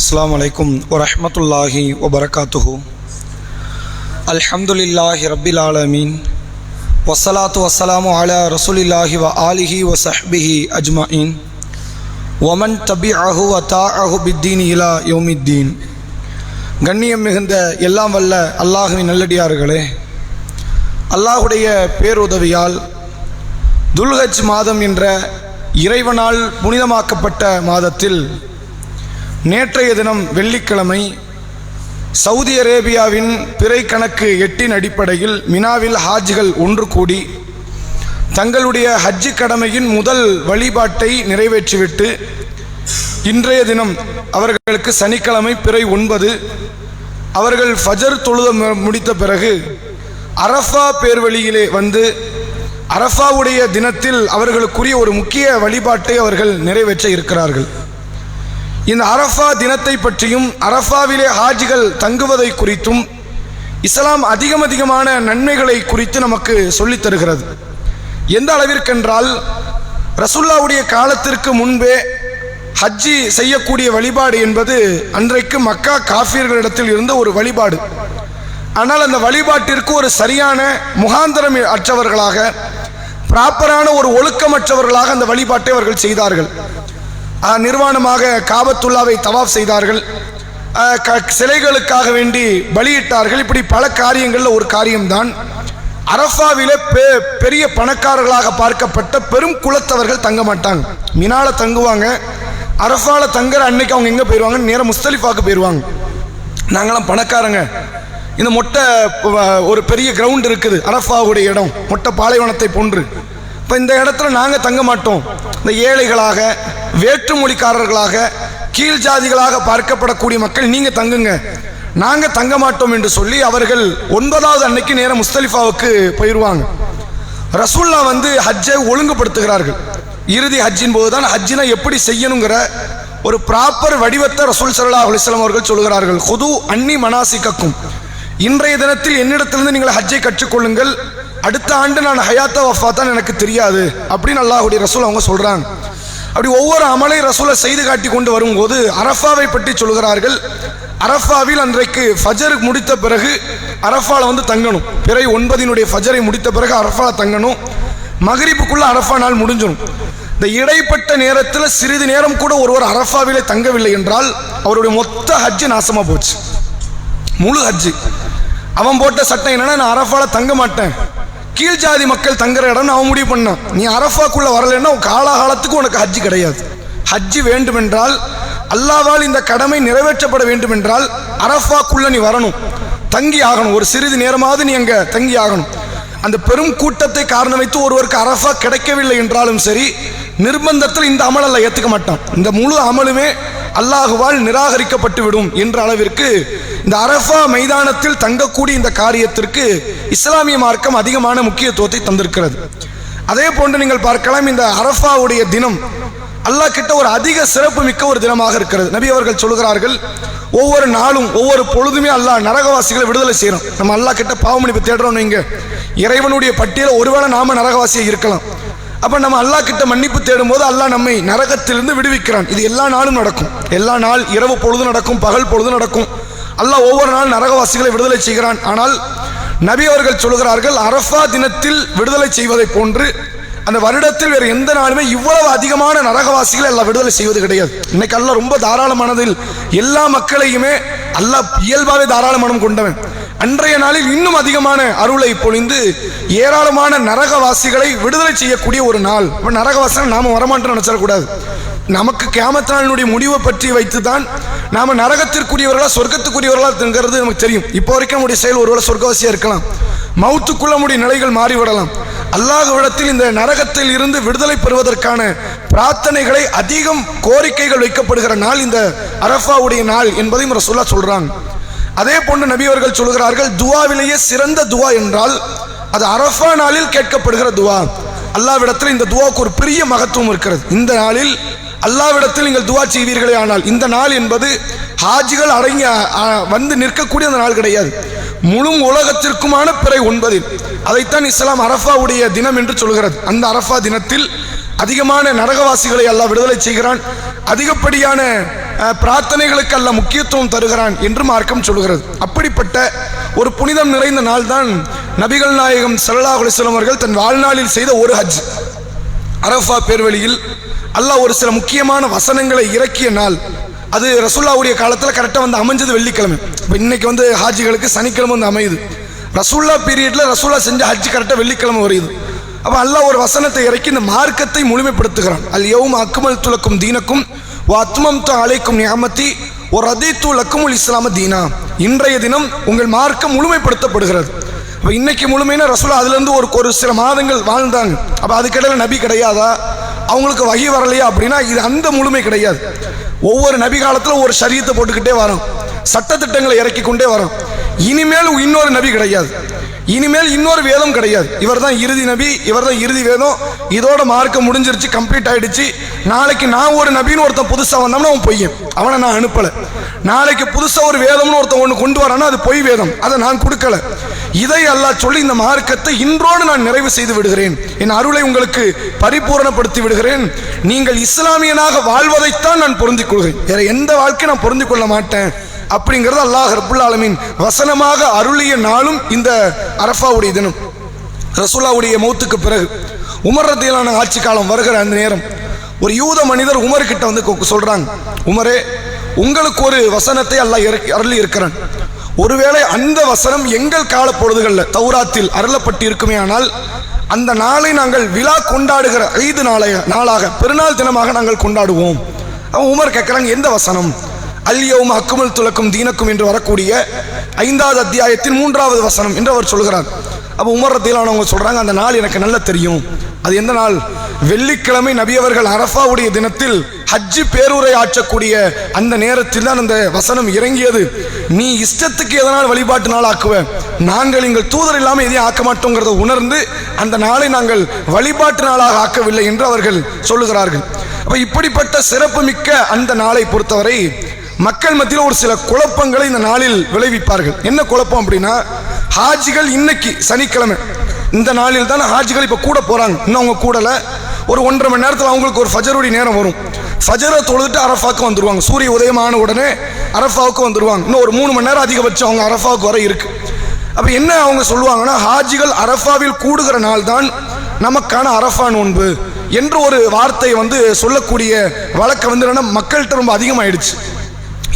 அஸ்லாம் வலைக்கும் வரமத்துல்லாஹி வபரகாத்துஹூ அல்ஹம்துலில்லாஹி ரபில் ஆலமீன் வசலாத்து வசலாமு அலா ரசூலில்லாஹி வ ஆலிஹி வ சஹ்பிஹி அஜ்மாயின் ஒமன் தபி அஹு வ தா அஹு பித்தீன் இலா யோமித்தீன் கண்ணியம் மிகுந்த எல்லாம் வல்ல அல்லாஹுவின் நல்லடியார்களே. அல்லாஹுடைய பேருதவியால் துல்ஹஜ் மாதம் என்ற இறைவனால் புனிதமாக்கப்பட்ட மாதத்தில் நேற்றைய தினம் வெள்ளிக்கிழமை சவுதி அரேபியாவின் பிறை கணக்கு எட்டின் அடிப்படையில் மினாவில் ஹாஜ்கள் ஒன்று கூடி தங்களுடைய ஹஜ்ஜு கடமையின் முதல் வழிபாட்டை நிறைவேற்றிவிட்டு இன்றைய தினம் அவர்களுக்கு சனிக்கிழமை பிறை ஒன்பது. அவர்கள் ஃபஜர் தொழுத முடித்த பிறகு அரஃபா பேர்வழியிலே வந்து அரஃபாவுடைய தினத்தில் அவர்களுக்குரிய ஒரு முக்கிய வழிபாட்டை அவர்கள் நிறைவேற்ற இருக்கிறார்கள். இந்த அரஃபா தினத்தை பற்றியும் அரஃபாவிலே ஹாஜிகள் தங்குவதை குறித்தும் இஸ்லாம் அதிகம் அதிகமான நன்மைகளை குறித்து நமக்கு சொல்லித் தருகிறது. எந்த அளவிற்கென்றால் ரசுல்லாவுடைய காலத்திற்கு முன்பே ஹஜ்ஜி செய்யக்கூடிய வழிபாடு என்பது அன்றைக்கு மக்கா காஃபியர்களிடத்தில் இருந்த ஒரு வழிபாடு. ஆனால் அந்த வழிபாட்டிற்கு ஒரு சரியான முகாந்திரம் அற்றவர்களாக ப்ராப்பரான ஒரு ஒழுக்கமற்றவர்களாக அந்த வழிபாட்டை அவர்கள் செய்தார்கள். நிர்வாணமாக காபத்துல்லாவை தவாப் செய்தார்கள். க- சிலைகளுக்காக வேண்டி பலியிட்டார்கள். இப்படி பல காரியங்களில் ஒரு காரியம்தான். அரஃபாவில பெ பெரிய பணக்காரர்களாக பார்க்கப்பட்ட பெரும் குலத்தவர்கள் தங்க மாட்டாங்க. மினால தங்குவாங்க. அரஃபால தங்குற அன்னைக்கு அவங்க எங்கே போயிடுவாங்க நேரம் முஸ்தலிஃபாக்கு போயிடுவாங்க நாங்களாம் பணக்காரங்க. இந்த மொட்டை ஒரு பெரிய கிரவுண்ட் இருக்குது. அரஃபாவுடைய இடம். மொட்டை பாலைவனத்தை போன்று. இப்போ இந்த இடத்துல நாங்கள் தங்க மாட்டோம். இந்த ஏழைகளாக வேற்றுமொழிக்காரர்களாக கீழ் ஜாதிகளாக பார்க்கப்படக்கூடிய மக்கள் நீங்கள் தங்குங்க. நாங்கள் தங்க மாட்டோம் என்று சொல்லி அவர்கள் ஒன்பதாவது அன்னைக்கு நேரம் முஸ்தலிஃபாவுக்கு போயிடுவாங்க ரசூல்லா வந்து ஹஜ்ஜை ஒழுங்குபடுத்துகிறார்கள். இறுதி ஹஜ்ஜின் போது தான் ஹஜ்ஜினை எப்படி செய்யணுங்கிற ஒரு ப்ராப்பர் வடிவத்தை ரசூல் சல்லா அலிஸ்லாம் அவர்கள் சொல்கிறார்கள் ஹுது அன்னி மனாசிக்கக்கும் இன்றைய தினத்தில் என்னிடத்திலிருந்து நீங்கள் ஹஜ்ஜை கற்றுக்கொள்ளுங்கள். அடுத்த ஆண்டு நான் ஹயாத்தா தான் எனக்கு தெரியாது அப்படின்னு அல்லாஹுடைய ரசூல் அவங்க சொல்கிறாங்க அப்படி ஒவ்வொரு அமலை ரசூலை செய்து காட்டி கொண்டு வரும்போது அரஃபாவை பற்றி சொல்கிறார்கள். அரஃபாவில் அன்றைக்கு ஃபஜர் முடித்த பிறகு அரஃபாவில் வந்து தங்கணும். பிறை ஒன்பதினுடைய ஃபஜரை முடித்த பிறகு அரஃபாவில் தங்கணும். மகரிப்புக்குள்ளே அரஃபா நாள் முடிஞ்சிடும். இந்த இடைப்பட்ட நேரத்தில் சிறிது நேரம் கூட ஒருவர் அரஃபாவிலே தங்கவில்லை என்றால் அவருடைய மொத்த ஹஜ்ஜு நாசமாக போச்சு. முழு ஹஜ்ஜு. அவன் போட்ட சட்டம் என்னென்னா நான் அரஃபாவில் தங்க மாட்டேன். கீழ் ஜாதி மக்கள் தங்குற இடம்னு அவன் முடிவு பண்ணான். நீ அரஃபாக்குள்ள வரலைன்னா உன் காலாகாலத்துக்கு உனக்கு ஹஜ்ஜு கிடையாது. ஹஜ்ஜு வேண்டுமென்றால் அல்லாவால் இந்த கடமை நிறைவேற்றப்பட வேண்டுமென்றால் அரஃபாக்குள்ள நீ வரணும். தங்கி ஆகணும். ஒரு சிறிது நேரமாவது நீ அங்க தங்கி ஆகணும். அந்த பெரும் கூட்டத்தை காரணம் வைத்து ஒருவருக்கு அரஃபா கிடைக்கவில்லை என்றாலும் சரி நிர்பந்தத்தில் இந்த அமல் அல்ல ஏற்றுக்க மாட்டான். இந்த முழு அமலுமே அல்லாஹுவால் நிராகரிக்கப்பட்டு விடும் என்ற அளவிற்கு இந்த அரஃபா மைதானத்தில் தங்கக்கூடிய இந்த காரியத்திற்கு இஸ்லாமிய மார்க்கம் அதிகமான முக்கியத்துவத்தை தந்திருக்கிறது. அதே போன்று நீங்கள் பார்க்கலாம் இந்த அரஃபாவுடைய தினம் அல்லாஹ் கிட்ட ஒரு அதிக சிறப்பு மிக்க ஒரு தினமாக இருக்கிறது. நபி அவர்கள் சொல்கிறார்கள் ஒவ்வொரு நாளும் ஒவ்வொரு பொழுதுமே அல்லாஹ் நரகவாசிகளை விடுதலை செய்யறோம் நம்ம அல்லாஹ் கிட்ட பாவமணிப்பு தேடுறோம் நீங்க இறைவனுடைய பட்டியல ஒருவேளை நாம நரகவாசியாக இருக்கலாம். அப்ப நம்ம அல்லாஹ் கிட்ட மன்னிப்பு தேடும் போது அல்லாஹ் நம்மை நரகத்திலிருந்து விடுவிக்கிறான். இது எல்லா நாளும் நடக்கும். எல்லா நாள் இரவு பொழுது நடக்கும் பகல் பொழுது நடக்கும். அல்லாஹ் ஒவ்வொரு நாள் நரகவாசிகளை விடுதலை செய்கிறான். ஆனால் நபி அவர்கள் சொல்கிறார்கள் அரஃபா தினத்தில் விடுதலை செய்வதை போன்று அந்த வருடத்தில் வேறு எந்த நாளுமே இவ்வளவு அதிகமான நரகவாசிகளை எல்லாம் விடுதலை செய்வது கிடையாது. இன்னைக்கு அல்ல ரொம்ப தாராளமானதில் எல்லா மக்களையுமே அல்ல இயல்பாகவே தாராள மனம் கொண்டவன். அன்றைய நாளில் இன்னும் அதிகமான அருளை பொழிந்து ஏராளமான நரகவாசிகளை விடுதலை செய்யக்கூடிய ஒரு நாள். அப்ப நரகவாசிகள் நாம வரமாட்டோம் நினைச்சிடக்கூடாது. நமக்கு கியாமத் முடிவை பற்றி வைத்து தான் நாம் நரகத்திற்குரியவர்களா சொர்க்கத்துக்குரியவர்களா இருக்கிறது நமக்கு தெரியும். இப்போ வரைக்கும் நம்முடைய செயல் ஒருவேளை சொர்க்கவாசியாக இருக்கலாம். மவுத்துக்குள்ள நம்முடைய நிலைகள் மாறிவிடலாம். அல்லாஹ்விடத்தில் இந்த நரகத்தில் இருந்து விடுதலை பெறுவதற்கான பிரார்த்தனைகளை அதிகம் கோரிக்கைகள் வைக்கப்படுகிற நாள் இந்த அரஃபாவுடைய நாள் என்பதையும் ரசூல்லா சொல்கிறாங்க அதே போன்று நபியவர்கள் சொல்கிறார்கள் துவாவிலேயே சிறந்த துவா என்றால் அது அரஃபா நாளில் கேட்கப்படுகிற துவா. அல்லாவிடத்தில் இந்த துவாவுக்கு ஒரு பெரிய மகத்துவம் இருக்கிறது. இந்த நாளில் அல்லாவிடத்தில் நீங்கள் துவா செய்வீர்களே ஆனால் இந்த நாள் என்பது ஹாஜிகள் அடங்கி வந்து நிற்கக்கூடிய அந்த நாள் கிடையாது. முழு உலகத்திற்குமான பிறை ஒன்பதில். அதைத்தான் இஸ்லாம் அரஃபாவுடைய தினம் என்று சொல்கிறது. அந்த அரஃபா தினத்தில் அதிகமான நரகவாசிகளை அல்ல விடுதலை செய்கிறான். அதிகப்படியான பிரார்த்தனைகளுக்கு அல்ல முக்கியத்துவம் தருகிறான் என்று மார்க்கம் சொல்கிறது. அப்படிப்பட்ட ஒரு புனிதம் நிறைந்த நாள்தான் நபிகள் நாயகம் ஸல்லல்லாஹு அலைஹி அவர்கள் தன் வாழ்நாளில் செய்த ஒரு ஹஜ். அரஃபா பேர்வழியில் அல்லாஹ் ஒரு சில முக்கியமான வசனங்களை இறக்கிய நாள். அது ரசூல்லாவுடைய காலத்தில் கரெக்டாக வந்து அமைஞ்சது வெள்ளிக்கிழமை. இப்போ இன்னைக்கு வந்து ஹாஜிகளுக்கு சனிக்கிழமை வந்து அமையுது. ரசூல்லா பீரியடில் ரசூல்லா செஞ்ச ஹஜ் கரெக்டாக வெள்ளிக்கிழமை வருது. அப்போ அல்லாஹ் ஒரு வசனத்தை இறக்கி இந்த மார்க்கத்தை முழுமைப்படுத்துகிறான். அல் யௌம் அக்மல் துலக்கும் தீனக்கும் ஓ அத்மம் அழைக்கும் நியாமத்தி ஒரு ரதித்து லக்குமுல் இஸ்லாம தீனா. இன்றைய தினம் உங்கள் மார்க்கம் முழுமைப்படுத்தப்படுகிறது. இப்போ இன்னைக்கு முழுமையான ரசூலா அதுலேருந்து ஒரு ஒரு சில மாதங்கள் வாழ்ந்தாங்க. அப்போ அதுக்கிடையில் நபி கிடையாதா? அவங்களுக்கு வகி வரலையா அப்படின்னா இது அந்த முழுமை கிடையாது. ஒவ்வொரு நபி காலத்தில் ஒரு சரியத்தை போட்டுக்கிட்டே வரோம். சட்டத்திட்டங்களை இறக்கி கொண்டே வரோம். இனிமேல் இன்னொரு நபி கிடையாது. இனிமேல் இன்னொரு வேதம் கிடையாது. இவர் தான் இறுதி நபி இவர் தான் இறுதி வேதம். இதோட மார்க்கம் முடிஞ்சிருச்சு கம்ப்ளீட் ஆயிடுச்சு. நாளைக்கு நான் ஒரு நபின்னு ஒருத்தன் புதுசாக வந்தோம்னா அவன் பொய்யன். அவனை நான் அனுப்பலை. நாளைக்கு புதுசாக ஒரு வேதம்னு ஒருத்தன் ஒன்று கொண்டு வரானா அது பொய் வேதம். அதை நான் கொடுக்கல. இதை அல்லாஹ் சொல்லி இந்த மார்க்கத்தை இன்றோடு நான் நிறைவு செய்து விடுகிறேன். என் அருளை உங்களுக்கு பரிபூரணப்படுத்தி விடுகிறேன். நீங்கள் இஸ்லாமியனாக வாழ்வதைத்தான் நான் பொருந்திக் கொள்கிறேன். வேற எந்த வாழ்க்கை நான் பொருந்திக் கொள்ள மாட்டேன். அப்படிங்கிறது அல்லாஹ் ரப்புல் ஆலமின் வசனமாக அருளிய நாளும் இந்த அரஃபாவுடைய தினம். ரசூல்லாவுடைய மௌத்துக்கு பிறகு உமர் ஆட்சி காலம் வருகிற அந்த நேரம் ஒரு யூத மனிதர் உமர்கிட்ட வந்து கொ- சொல்றாங்க. உமரே உங்களுக்கு ஒரு வசனத்தை அல்லாஹ் அருளி இருக்கிறான் ஒருவேளை அந்த வசனம் எங்கள் கால பொழுதுகளில் தௌராத்தில் அருளப்பட்டு இருக்குமே ஆனால் அந்த நாளை நாங்கள் விழா கொண்டாடுகிற ஐந்து நாளைய நாளாக பெருநாள் தினமாக நாங்கள் கொண்டாடுவோம். அவன் உமர் கேட்குறாங்க எந்த வசனம்? அல்யவும் அக்குமல் துலக்கும் தீனக்கும் என்று வரக்கூடிய ஐந்தாவது அத்தியாயத்தின் மூன்றாவது வசனம் என்று அவர் சொல்கிறார். அப்போ உமர் ரத்தியிலானவங்க அந்த நாள் எனக்கு நல்லா தெரியும். அது எந்த நாள்? வெள்ளிக்கிழமை நபியவர்கள் அரஃபாவுடைய தினத்தில் ஹஜ்ஜி பேருரை ஆற்றக்கூடிய அந்த நேரத்தில் தான் அந்த வசனம் இறங்கியது. நீ இஷ்டத்துக்கு எதனால் வழிபாட்டு நாள் ஆக்குவ? நாங்கள் எங்கள் தூதர் இல்லாமல் எதையும் ஆக்க மாட்டோங்கிறத உணர்ந்து அந்த நாளை நாங்கள் வழிபாட்டு நாளாக ஆக்கவில்லை என்று அவர்கள் சொல்லுகிறார்கள். அப்போ இப்படிப்பட்ட சிறப்பு மிக்க அந்த நாளை பொறுத்தவரை மக்கள் மத்தியில் ஒரு சில குழப்பங்களை இந்த நாளில் விளைவிப்பார்கள். என்ன குழப்பம் அப்படின்னா ஹாஜிகள் இன்னைக்கு சனிக்கிழமை. இந்த நாளில் தான் ஹாஜிகள் இப்போ கூட போகிறாங்க இன்னும் அவங்க கூடல. ஒரு ஒன்றரை மணி நேரத்தில் அவங்களுக்கு ஒரு ஃபஜருடைய நேரம் வரும். ஃபஜரை தொழுதுட்டு அரஃபாவுக்கு வந்துடுவாங்க சூரிய உதயமான உடனே அரஃபாவுக்கு வந்துடுவாங்க இன்னும் ஒரு மூணு மணி நேரம் அதிகபட்சம் அவங்க அரஃபாவுக்கு வர இருக்கு. அப்போ என்ன அவங்க சொல்லுவாங்கன்னா ஹாஜிகள் அரஃபாவில் கூடுகிற நாள் தான் நமக்கான அரஃபா நோன்பு என்று ஒரு வார்த்தை வந்து சொல்லக்கூடிய வழக்கம் வந்து என்னென்னா மக்கள்கிட்ட ரொம்ப அதிகமாயிடுச்சு.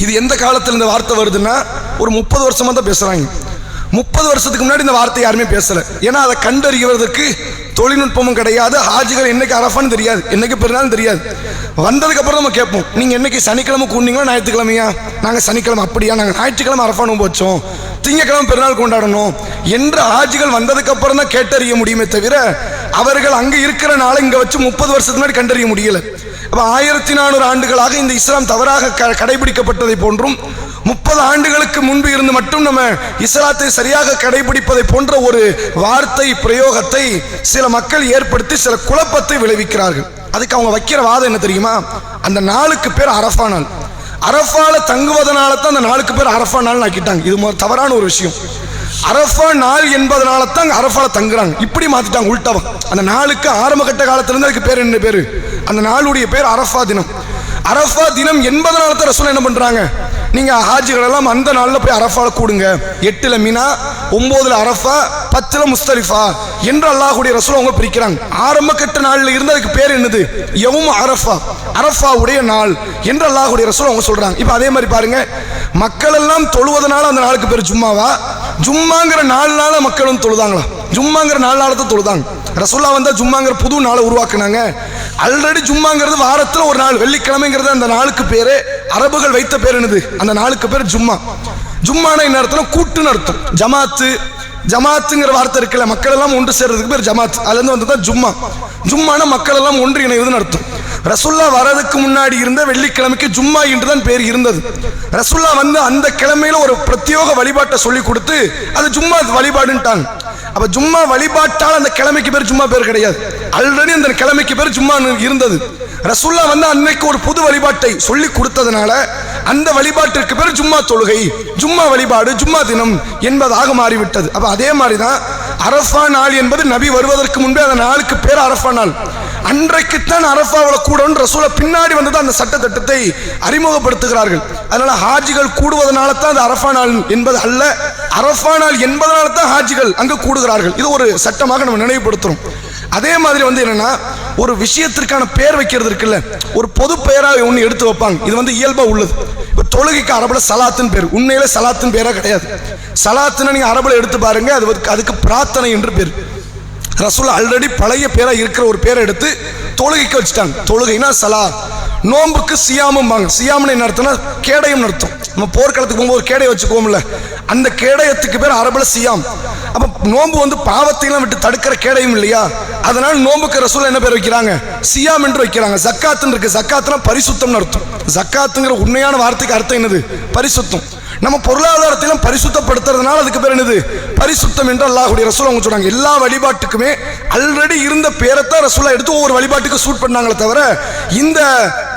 இது எந்த காலத்தில் இந்த வார்த்தை வருதுன்னா ஒரு முப்பது வருஷமாக தான் பேசுகிறாங்க முப்பது வருஷத்துக்கு முன்னாடி இந்த வார்த்தை யாருமே பேசலை. ஏன்னா அதை கண்டறிவதற்கு தொழில்நுட்பமும் கிடையாது ஹாஜிகள் என்னைக்கு அரஃபான்னு தெரியாது என்னைக்கு பெருநாள் தெரியாது. வந்ததுக்கு அப்புறம் நம்ம கேட்போம் நீங்க என்னைக்கு சனிக்கிழமை கூண்டிங்களா ஞாயிற்றுக்கிழமையா? நாங்க சனிக்கிழமை அப்படியா? நாங்க ஞாயிற்றுக்கிழமை அரஃபா போச்சோம் திங்கக்கிழமை பெருநாள் கொண்டாடணும் என்று ஹாஜிகள் வந்ததுக்கு அப்புறம் தான் கேட்டறிய முடியுமே தவிர அவர்கள் அங்க இருக்கிற நாளை இங்க வச்சு முப்பது வருஷத்துக்கு முன்னாடி கண்டறிய முடியல. அப்ப ஆயிரத்தி நானூறு ஆண்டுகளாக இந்த இஸ்லாம் தவறாக க- கடைபிடிக்கப்பட்டதை போன்றும் முப்பது ஆண்டுகளுக்கு முன்பு இருந்து மட்டும் நம்ம இஸ்லாத்தை சரியாக கடைபிடிப்பதை போன்ற ஒரு வார்த்தை பிரயோகத்தை சில மக்கள் ஏற்படுத்தி சில குழப்பத்தை விளைவிக்கிறார்கள். அதுக்கு அவங்க வைக்கிற வாதம் என்ன தெரியுமா? அந்த நாளுக்கு பேர் அரஃபா நாள். அரஃபால தங்குவதனால தான் அந்த நாளுக்கு பேர் அரஃபா நாள்னு ஆக்கிட்டாங்க. இது மொ- தவறான ஒரு விஷயம். அரஃபா நாள் என்பதனால தான் அரஃபால தங்குறாங்க. இப்படி மாத்திட்டாங்க உள்டாவா. அந்த நாளுக்கு ஆரம்ப கட்ட காலத்திலிருந்து அதுக்கு பேர் என்ன பேரு? அந்த நாளுடைய பேர் அரஃபா தினம். அரஃபா தினம் என்பதனால தான் ரசூல் என்ன பண்றாங்க? நீங்கள் ஹாஜிகள் எல்லாம் அந்த நாளில் போய் அரஃபால் கூடுங்க. எட்டில் மினா ஒம்போதில் அரஃபா பத்தில் முஸ்தலிஃபா என்று அல்லாஹுடைய ரசூல் அவங்க பிரிக்கிறாங்க. ஆரம்ப கட்ட நாளில் இருந்து அதுக்கு பேர் என்னது? எவும் அரஃபா அரஃபாவுடைய நாள் என்று அல்லாஹுடைய ரசூல் அவங்க சொல்கிறாங்க இப்போ அதே மாதிரி பாருங்க. மக்கள் எல்லாம் தொழுவதனால அந்த நாளுக்கு பேர் ஜும்மாவா? ஜும்மாங்கிற நாலு நாள மக்களும் தொழுதாங்களா? ஜும்மாங்கிற நாலு நாளை தான் தொழுதாங்க. ரசுல்லா வந்தால் ஜும்மாங்கிற புது நாளை உருவாக்குனாங்க. ஆல்ரெடி ஜும்மாங்கிறது வாரத்தில் ஒரு நாள் வெள்ளிக்கிழமைங்கிறது அந்த நாளுக்கு பேர் அரபுகள் வைத்த பேர் என்னது? அந்த நாளுக்கு பேர் ஜும்மா. ஜும்மான என்ன அர்த்தம் கூட்டுன்னு அர்த்தம். ஜமாத்து ஜமாத்துங்கிற வார்த்தை இருக்குல்ல மக்கள் எல்லாம் ஒன்று சேர்றதுக்கு பேர் ஜமாத். அதுல இருந்து வந்தது தான் ஜும்மா. ஜும்மான மக்கள் எல்லாம் ஒன்று இணைவதுன்னு அர்த்தம். ரசுல்லா வரதுக்கு முன்னாடி இருந்த வெள்ளிக்கிழமைக்கு ஜும்மா என்று தான் பேர் இருந்தது. ரசுல்லா வந்து அந்த கிழமையில ஒரு பிரத்யோக வழிபாட்டை சொல்லி கொடுத்து அது ஜும்மா வழிபாடுன்ட்டாங்க. அப்ப ஜும்மா வழிபாட்டால் அந்த கிழமைக்கு பேர் ஜும்மா பேர் கிடையாது. ஆல்ரெடி அந்த கிழமைக்கு பேர் ஜும்மா இருந்தது. ரசுல்லா வந்து அன்னைக்கு ஒரு புது வழிபாட்டை சொல்லி கொடுத்ததுனால அந்த வழிபாட்டிற்கு பேர் ஜும்மா தொழுகை ஜும்மா வழிபாடு ஜும்மா தினம் என்பதாக மாறிவிட்டது. அப்போ அதே மாதிரி தான் அரஃபா நாள் என்பது நபி வருவதற்கு முன்பே அந்த நாளுக்கு பேர் அரஃபா நாள். அன்றைக்குத்தான் அரஃபாவில் கூடணும் ரசூலை பின்னாடி வந்து தான் அந்த சட்ட திட்டத்தை அறிமுகப்படுத்துகிறார்கள். அதனால் ஹாஜிகள் கூடுவதனால தான் அது அரஃபா நாள் என்பது அல்ல. அரஃபா நாள் என்பதனால தான் ஹாஜிகள் அங்கு கூடுகிறார்கள். இது ஒரு சட்டமாக நம்ம நினைவுபடுத்துகிறோம் அதே மாதிரி வந்து என்னன்னா ஒரு விஷயத்திற்கான பெயர் வைக்கிறது இருக்குல்ல ஒரு பொது பெயராக ஒன்று எடுத்து வைப்பாங்க. இது வந்து இயல்பாக உள்ளது. இப்போ தொழுகைக்கு அரபில் சலாத்துன்னு பேர். உண்மையில சலாத்துன்னு பேராக கிடையாது. சலாத்துன்னு நீங்கள் அரபில் எடுத்து பாருங்க அது அதுக்கு பிரார்த்தனை என்று பேர். ரசூல் ஆல்ரெடி பழைய பேராக இருக்கிற ஒரு பேரை எடுத்து தொழுகைக்கு வச்சுட்டாங்க. தொழுகைனா சலா. நோம்புக்கு சியாமும்பாங்க சியாம்னு என்ன அர்த்தம்னா கேடயம் நடத்தும் நம்ம போர்க்களத்துக்கு போகும்போது கேடையை வச்சுக்குவோம்ல. அந்த கேடயத்துக்கு பேர் அரபில் சியாம். நோன்பு வந்து பாவத்தையெல்லாம் விட்டு தடுக்கிற கேடையும் இல்லையா? அதனால நோம்புக்கு ரசூல் என்ன பேர் வைக்கிறாங்க? சியாம் என்று வைக்கிறாங்க. ஜக்காத்துன்னு இருக்கு. ஜக்காத்துனா பரிசுத்தம்னு அர்த்தம். ஜக்காத்துங்கிற உண்மையான வார்த்தைக்கு அர்த்தம் என்னது? பரிசுத்தம். நம்ம பொருளாதாரத்திலும் பரிசுத்தப்படுத்துறதுனால அதுக்கு பேர் என்னது? பரிசுத்தம் என்று அல்லாஹுடைய ரசூல் அவங்க சொன்னாங்க எல்லா வழிபாட்டுக்குமே ஆல்ரெடி இருந்த பேரைத்தான் ரசூலா எடுத்து ஒவ்வொரு வழிபாட்டுக்கு சூட் பண்ணாங்களே தவிர இந்த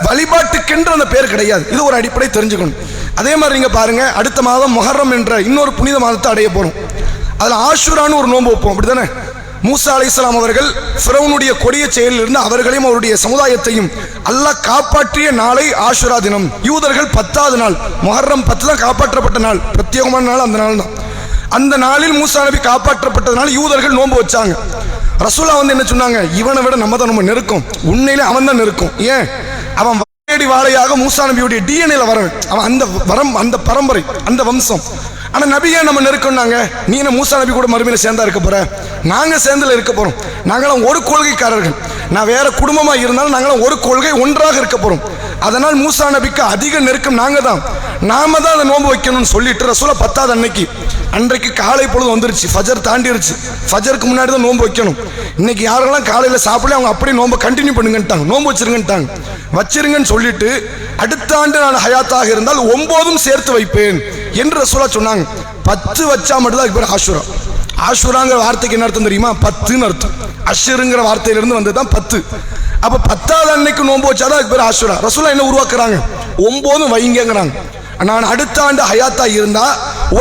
வழிபாட்டுக்கென்று அந்த பேர் கிடையாது. இது ஒரு அடிப்படை தெரிஞ்சுக்கணும். அதே மாதிரி நீங்க பாருங்க அடுத்த மாதம் மொஹர்ரம் என்ற இன்னொரு புனித மாதத்தை அடைய போறோம். அதில் ஆஷுரான்னு ஒரு நோன்பு வைப்போம். அப்படிதானே மூசா அலைஹிஸ்ஸலாம் அவர்கள் ஃபிரௌனுடைய கொடிய செயலில் இருந்து அவர்களையும் அவருடைய சமுதாயத்தையும் அல்லாஹ் காப்பாற்றிய நாளை ஆஷுரா தினம். யூதர்கள் பத்தாவது நாள் மொஹர்ரம் பத்து தான் காப்பாற்றப்பட்ட நாள். பிரத்யேகமான நாள் அந்த நாள் தான். அந்த நாளில் மூசா நபி காப்பாற்றப்பட்டதுனால யூதர்கள் நோன்பு வச்சாங்க. ரசூலா வந்து என்ன சொன்னாங்க? இவனை விட நம்ம தான் நம்ம நெருக்கம். உண்மையிலே அவன் தான் நெருக்கம். ஏன்? அவன் வாழையாக மூசா நபியுடைய டிஎன்ஏல வரவன். அவன் அந்த வரம் அந்த பரம்பரை அந்த வம்சம். ஆனால் நபியே நம்ம நெருக்கம்னாங்க? நீ என்ன மூசா நபி கூட மறுமையில் சேர்ந்தா இருக்க போகிற நாங்கள் சேர்ந்தில் இருக்க போகிறோம் நாங்களாம் ஒரு கொள்கைக்காரர்கள். நான் வேறு குடும்பமாக இருந்தாலும் நாங்களாம் ஒரு கொள்கை ஒன்றாக இருக்க போகிறோம் அதனால் மூசா நபிக்கு அதிக நெருக்கம் நாங்கள் தான். நாம தான் அதை நோன்பு வைக்கணும்னு சொல்லிட்டு ரசூல பத்தாவது அன்னைக்கு அன்றைக்கு காலை பொழுது வந்துருச்சு. ஃபஜர் தாண்டிருச்சு. ஃபஜருக்கு முன்னாடி தான் நோன்பு வைக்கணும். இன்னைக்கு யாரெல்லாம் காலையில் சாப்பிடல அவங்க அப்படியே நோன்பை கண்டினியூ பண்ணுங்கன்ட்டாங்க. நோன்பு வச்சிருங்கன்ட்டாங்க. வச்சிருங்கன்னு சொல்லிட்டு அடுத்த ஆண்டு நான் ஹயாத்தாக இருந்தால் ஒம்போதும் சேர்த்து வைப்பேன். என்று ரசூலா சொன்னாங்க. பத்து வச்சா மட்டும்தான் அதுக்கு பேர் ஆஷுரா. ஆஷுராங்கிற வார்த்தைக்கு என்ன அர்த்தம் தெரியுமா? பத்துன்னு அர்த்தம். அஷருங்கிற வார்த்தையிலிருந்து வந்தது தான் பத்து. அப்போ பத்தாவது அன்னைக்கு நோன்பு வச்சாதான் அதுக்கு பேர் ஆஷுரா. ரசூலா என்ன உருவாக்குறாங்க? ஒன்பதும் வைங்கங்கிறாங்க. நான் அடுத்த ஆண்டு ஹயாத்தா இருந்தா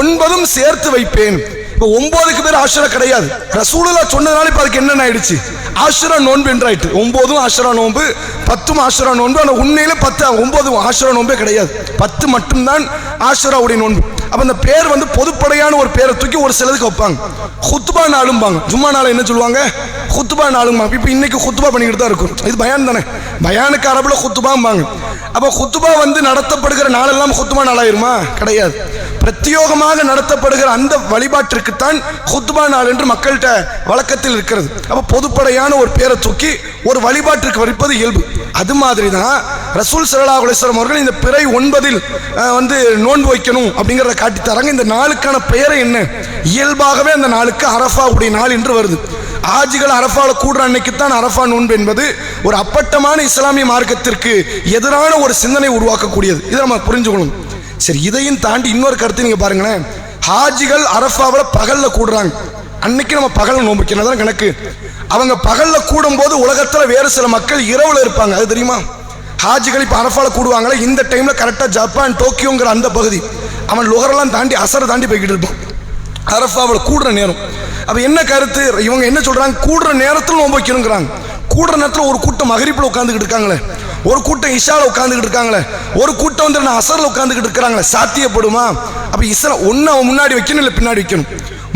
ஒன்பதும் சேர்த்து வைப்பேன். இப்போ ஒன்பதுக்கு பேர் ஆஷுரா கிடையாது. ரசூலா சொன்னதுனால இப்போ அதுக்கு என்னென்ன ஆயிடுச்சு? ஆஷுரா நோன்பு என்றாயிட்டு ஒன்பதும் ஆஷுரா நோன்பு பத்தும் ஆஷுரா நோன்பு ஆனால் உண்மையில பத்து ஒன்பதும் ஆஷுரா நோன்பே கிடையாது. பத்து மட்டும்தான் ஆசுராவுடைய நோன்பு. அப்போ அந்த பேர் வந்து பொதுப்படையான ஒரு பேரை தூக்கி ஒரு சிலதுக்கு வைப்பாங்க. ஹுத்துபா நாளும்பாங்க. ஜும்மா நாள் என்ன சொல்லுவாங்க? ஹுத்துபா நாளும்பாங்க. இப்போ இன்னைக்கு ஹுத்துபா பண்ணிக்கிட்டு தான் இருக்கும். இது பயான் தானே? பயானுக்கு அரபுல ஹுத்துபாம்பாங்க அப்போ குத்துபா வந்து நடத்தப்படுகிற நாளெல்லாம் குத்துபா நாளாயிருமா? கிடையாது. பிரத்யோகமாக நடத்தப்படுகிற அந்த வழிபாட்டிற்குத்தான் குத்துபா நாள் என்று மக்கள்கிட்ட வழக்கத்தில் இருக்கிறது. அப்போ பொதுப்படையான ஒரு பேரை தூக்கி ஒரு வழிபாட்டிற்கு வரிப்பது இயல்பு. அது மாதிரி தான் ரசூல் சரலா குலேஸ்வரம் அவர்கள் இந்த பிறை ஒன்பதில் வந்து நோன்பு வைக்கணும் அப்படிங்கிறத காட்டி தராங்க. இந்த நாளுக்கான பெயரை என்ன? இயல்பாகவே அந்த நாளுக்கு அரஃபாவுடைய நாள் என்று வருது. ஆஜிகள் அரஃபாவில் கூடுற அன்னைக்கு தான் அரஃபா நோன்பு என்பது ஒரு அப்பட்டமான இஸ்லாமிய மார்க்கத்திற்கு எதிரான ஒரு சிந்தனை உருவாக்கக்கூடியது. இதை நம்ம புரிஞ்சுக்கணும். சரி இதையும் தாண்டி இன்னொரு கருத்து நீங்க பாருங்களேன். ஹாஜிகள் அரஃபாவில் பகல்ல கூடுறாங்க. அன்னைக்கு நம்ம பகல் நோம்பிக்கணும் தான் கணக்கு. அவங்க பகல்ல கூடும்போது உலகத்துல வேறு சில மக்கள் இரவுல இருப்பாங்க. அது தெரியுமா? ஹாஜிகள் இப்போ அரஃபால கூடுவாங்களே இந்த டைம்ல கரெக்டாக ஜப்பான் டோக்கியோங்கிற அந்த பகுதி. அவன் லுகரெல்லாம் தாண்டி அசரை தாண்டி போய்கிட்டு இருப்பான். அரஃபாவில் கூடுற நேரம். அப்போ என்ன கருத்து? இவங்க என்ன சொல்கிறாங்க கூடுற நேரத்தில் நோன்பு வைக்கணுங்கிறாங்க. கூடுற நேரத்தில் ஒரு கூட்டம் மகரிப்பில் உட்காந்துக்கிட்டு இருக்காங்களே. ஒரு கூட்டம் இஷாவில் உட்காந்துக்கிட்டு இருக்காங்களே. ஒரு கூட்டம் வந்து நான் அசரில் உட்காந்துக்கிட்டு இருக்கிறாங்களே. சாத்தியப்படுமா? அப்போ இஸ்ரா ஒன்று அவன் முன்னாடி வைக்கணும் இல்லை பின்னாடி வைக்கணும்?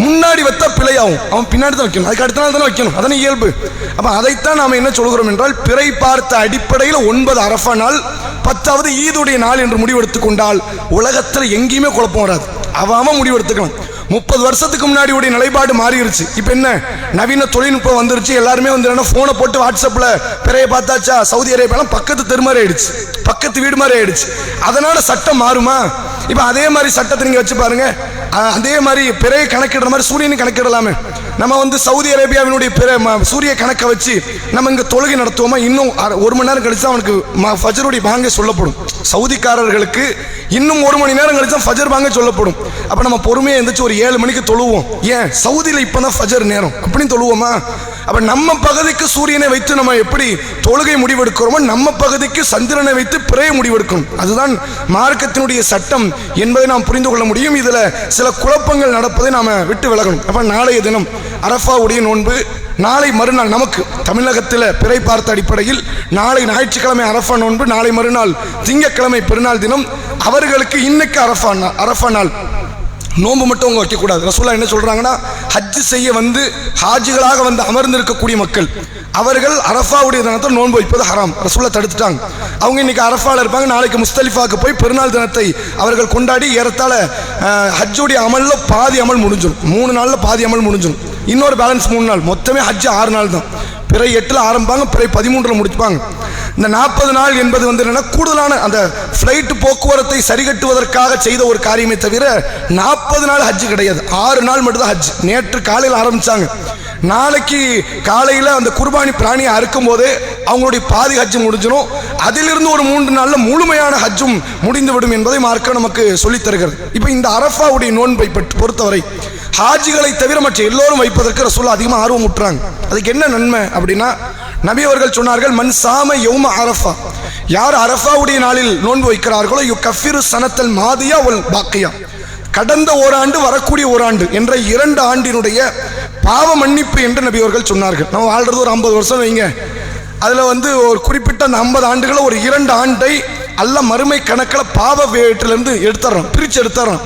முன்னாடி வைத்தா பிழையாகும். அவன் பின்னாடி தான் வைக்கணும். அதுக்கு அடுத்த நாள் தானே வைக்கணும். அதனை இயல்பு. அப்போ அதைத்தான் நாம் என்ன சொல்கிறோம் என்றால் பிறை பார்த்த அடிப்படையில் ஒன்பது அரஃபா நாள் பத்தாவது ஈதுடைய நாள் என்று முடிவெடுத்து கொண்டால் உலகத்தில் எங்கேயுமே குழப்பம் வராது. அவன் முடிவெடுத்துக்கலாம். முப்பது வருஷத்துக்கு முன்னாடி உடைய நிலைப்பாடு மாறிடுச்சு இப்போ என்ன? நவீன தொழில்நுட்பம் வந்துருச்சு. எல்லாருமே வந்து என்ன ஃபோனை போட்டு வாட்ஸ்அப்பில் பிறைய பார்த்தாச்சா? சவுதி அரேபியாலாம் பக்கத்து தெரு ஆயிடுச்சு. பக்கத்து வீடு மாதிரி ஆயிடுச்சு. அதனால சட்டம் மாறுமா? இப்போ அதே மாதிரி சட்டத்தை நீங்கள் வச்சு பாருங்க. அதே மாதிரி பிறையை கணக்கிடுற மாதிரி சூரியனை கணக்கிடலாமே. நம்ம வந்து சவுதி அரேபியாவினுடைய பிற ம- சூரிய கணக்கை வச்சு நம்ம இங்கே தொழுகை நடத்துவோமா? இன்னும் அரை- ஒரு மணி நேரம் கழிச்சு தான் அவனுக்கு ம- ஃபஜருடைய பாங்க சொல்லப்படும். சவுதிக்காரர்களுக்கு இன்னும் ஒரு மணி நேரம் கழிச்சா ஃபஜர் பாங்க சொல்லப்படும். அப்போ நம்ம பொறுமையாக எந்திரிச்சு ஒரு ஏழு மணிக்கு தொழுவோம். ஏன்? சவுதியில் இப்போ தான் ஃபஜர் நேரம். அப்படின்னு தொழுவோமா? அப்போ நம்ம பகுதிக்கு சூரியனை வைத்து நம்ம எப்படி தொழுகை முடிவெடுக்கிறோமோ நம்ம பகுதிக்கு சந்திரனை வைத்து பிறைய முடிவெடுக்கணும். அதுதான் மார்க்கத்தினுடைய சட்டம் என்பதை நாம் புரிந்து கொள்ள முடியும். இதில் சில குழப்பங்கள் நடப்பதை நாம் விட்டு விலகணும். அப்போ நாளைய தினம் அரஃபாவுடைய நோன்பு நாளை மறுநாள் நமக்கு தமிழகத்தில் பிறை பார்த்த அடிப்படையில் நாளை ஞாயிற்றுக்கிழமை அரஃபா நோன்பு நாளை மறுநாள் திங்கக்கிழமை பெருநாள் தினம். அவர்களுக்கு இன்னைக்கு அரஃபா நாள் அரஃபா நாள். நோன்பு மட்டும் அவங்க வைக்கக்கூடாது. ரசூலா என்ன சொல்கிறாங்கன்னா ஹஜ் செய்ய வந்து ஹாஜிகளாக வந்து அமர்ந்திருக்கக்கூடிய மக்கள் அவர்கள் அரஃபாவுடைய தினத்தை நோன்பு வைப்பது ஹராம். ரசூலா தடுத்துட்டாங்க. அவங்க இன்னைக்கு அரஃபால இருப்பாங்க. நாளைக்கு முஸ்தலிஃபாக்கு போய் பெருநாள் தினத்தை அவர்கள் கொண்டாடி ஏறத்தாழ ஹஜ்ஜுடைய அமல்ல பாதி அமல் முடிஞ்சிடும் மூணு நாளில் பாதி அமல் முடிஞ்சிடும் இன்னொரு பேலன்ஸ் மூணு நாள். மொத்தமே ஹஜ் ஆறு நாள் தான். பிறை எட்டில் ஆரம்பிப்பாங்க பிறை பதிமூன்றில் முடிச்சுப்பாங்க. இந்த நாற்பது நாள் என்பது வந்து என்னென்னா கூடுதலான அந்த ஃப்ளைட்டு போக்குவரத்தை சரிகட்டுவதற்காக செய்த ஒரு காரியமே தவிர நாற்பது நாள் ஹஜ்ஜு கிடையாது. ஆறு நாள் மட்டும்தான் ஹஜ் நேற்று காலையில் ஆரம்பித்தாங்க நாளைக்கு காலையில் அந்த குர்பானி பிராணியை அறுக்கும் போதே அவங்களுடைய பாதி ஹஜ்ஜு முடிஞ்சிடும். அதிலிருந்து ஒரு மூன்று நாளில் முழுமையான ஹஜ்ஜும் முடிந்துவிடும் என்பதை மார்க்க நமக்கு சொல்லித் தருகிறது. இப்போ இந்த அரஃபாவுடைய நோன்பை பொறுத்தவரை ஹாஜிகளை தவிர மற்ற எல்லோரும் வைப்பதற்கு ரசூல்லா அதிகமாக ஆர்வம் விட்டுறாங்க அதுக்கு என்ன நன்மை அப்படின்னா நபி அவர்கள் சொன்னார்கள் மண் சாம யௌம அரஃபா. யார் அரஃபாவுடைய நாளில் நோன்பு வைக்கிறார்களோ யு கஃபிரு சனத்தல் மாதியா ஒல் பாக்கியா. கடந்த ஓராண்டு வரக்கூடிய ஓராண்டு என்ற இரண்டு ஆண்டினுடைய பாவ மன்னிப்பு என்று நபி அவர்கள் சொன்னார்கள். நம்ம வாழ்றது ஒரு ஐம்பது வருஷம் வைங்க. அதில் வந்து ஒரு குறிப்பிட்ட அந்த ஐம்பது ஆண்டுகளை ஒரு இரண்டு ஆண்டை அல்ல மறுமை கணக்கில் பாவ வேட்டிலேருந்து எடுத்துறோம் பிரித்து எடுத்துறோம்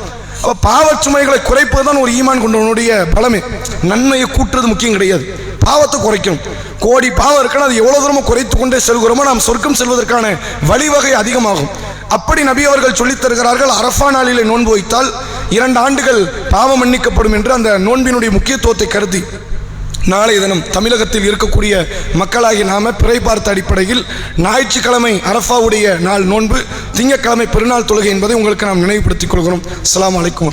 அப்போ பாவச் சுமைகளை குறைப்பது தான் ஒரு ஈமான் கொண்டவனுடைய பலமே. நன்மையை கூட்டுறது முக்கியம் கிடையாது. பாவத்தை குறைக்கணும். கோடி பாவம் இருக்குன்னா அது எவ்வளோ தூரமாக குறைத்து கொண்டே செல்கிறோமோ நாம் சொர்க்கம் செல்வதற்கான வழிவகை அதிகமாகும். அப்படி நபி அவர்கள் சொல்லித் தருகிறார்கள் அரஃபா நாளிலே நோன்பு வைத்தால் இரண்டு ஆண்டுகள் பாவம் மன்னிக்கப்படும் என்று அந்த நோன்பினுடைய முக்கியத்துவத்தை கருதி. நாளைய தினம் தமிழகத்தில் இருக்கக்கூடிய மக்களாகி நாம பிறை பார்த்த அடிப்படையில் ஞாயிற்றுக்கிழமை அரஃபாவுடைய நாள் நோன்பு திங்கக்கிழமை பெருநாள் தொழுகை என்பதை உங்களுக்கு நாம் நினைவுபடுத்திக் கொள்கிறோம். அஸ்லாம் அலைக்கும்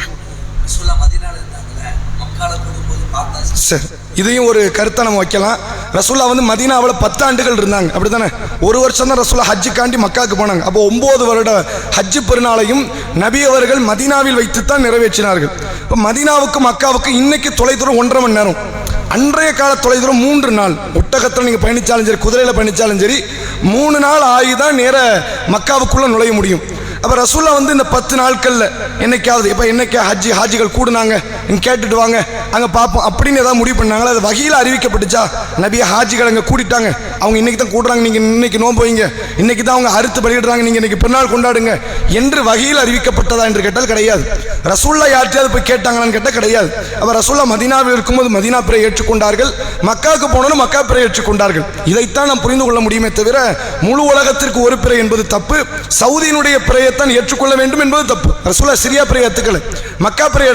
சரி இதையும் ஒரு கருத்தை நம்ம வைக்கலாம். ரசூல்லா வந்து மதீனாவில் பத்து ஆண்டுகள் இருந்தாங்க. அப்படித்தானே? ஒரு வருஷம் தான் ரசூல்லா ஹஜ்ஜுக்காண்டி மக்காவுக்கு போனாங்க. அப்போ ஒம்பது வருட ஹஜ்ஜு பெருநாளையும் நபி அவர்கள் மதீனாவில் வைத்துத்தான் நிறைவேற்றினார்கள். இப்போ மதீனாவுக்கு மக்காவுக்கு இன்னைக்கு தொலைதூரம் ஒன்றரை மணி நேரம். அன்றைய கால தொலைதூரம் மூன்று நாள். ஒட்டகத்தில் நீங்கள் பயணித்தாலும் சரி குதிரையில் பயணித்தாலும் சரி மூணு நாள் ஆகி தான் நேர மக்காவுக்குள்ளே நுழைய முடியும். அப்போ ரசூல்லா வந்து இந்த பத்து நாட்களில் என்னைக்காவது இப்போ என்னைக்கா ஹஜ்ஜி ஹாஜிகள் கூடுனாங்க? கேட்டுட்டு வாங்க. அங்கே பார்ப்போம் அப்படின்னு ஏதாவது முடிவு பண்ணாங்களா? அது வகையில் அறிவிக்கப்பட்டுச்சா? நபியை ஹாஜிகள் அங்கே கூட்டிட்டாங்க. அவங்க இன்னைக்கு தான் கூடுறாங்க நீங்கள் இன்னைக்கு நோன்பு வைங்க. இன்னைக்கு தான் அவங்க அறுத்து பலியிடுறாங்க. நீங்கள் இன்னைக்கு பின்னால் கொண்டாடுங்க. என்று வகையில் அறிவிக்கப்பட்டதா என்று கேட்டால் கிடையாது. ரசூல்லா யார்ட்டையாவது போய் கேட்டாங்களான்னு கேட்டால் கிடையாது. அவர் ரசூல்லா மதீனாவில் இருக்கும்போது மதீனா பிறை ஏற்றுக்கொண்டார்கள். மக்காவுக்கு போனோம் மக்கா பிறை ஏற்றுக்கொண்டார்கள். இதைத்தான் நாம் புரிந்து கொள்ள முடியுமே தவிர முழு உலகத்திற்கு ஒரு பிறை என்பது தப்பு. சவுதியினுடைய பிறையைத்தான் ஏற்றுக்கொள்ள வேண்டும் என்பது தப்பு. ரசூல்லா சிரியா பிறை ஏத்துக்கல. மக்கா பிறை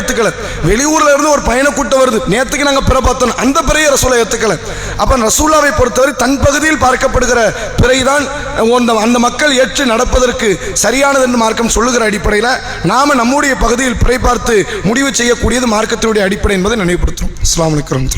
வெளி வெளியூர்ல இருந்து ஒரு பயண கூட்டம் வருது. நேத்துக்கு நாங்க பிற பார்த்தோம். அந்த பிறையை ரசூலா ஏத்துக்கல. அப்ப ரசூலாவை பொறுத்தவரை தன் பகுதியில் பார்க்கப்படுகிற பிறைதான் அந்த- அந்த மக்கள் ஏற்று நடப்பதற்கு சரியானது என்று மார்க்கம் சொல்லுகிற அடிப்படையில் நாம நம்முடைய பகுதியில் பிறை பார்த்து முடிவு செய்யக்கூடியது மார்க்கத்தினுடைய அடிப்படை என்பதை நினைவுபடுத்தும் அஸ்ஸலாமு அலைக்கும்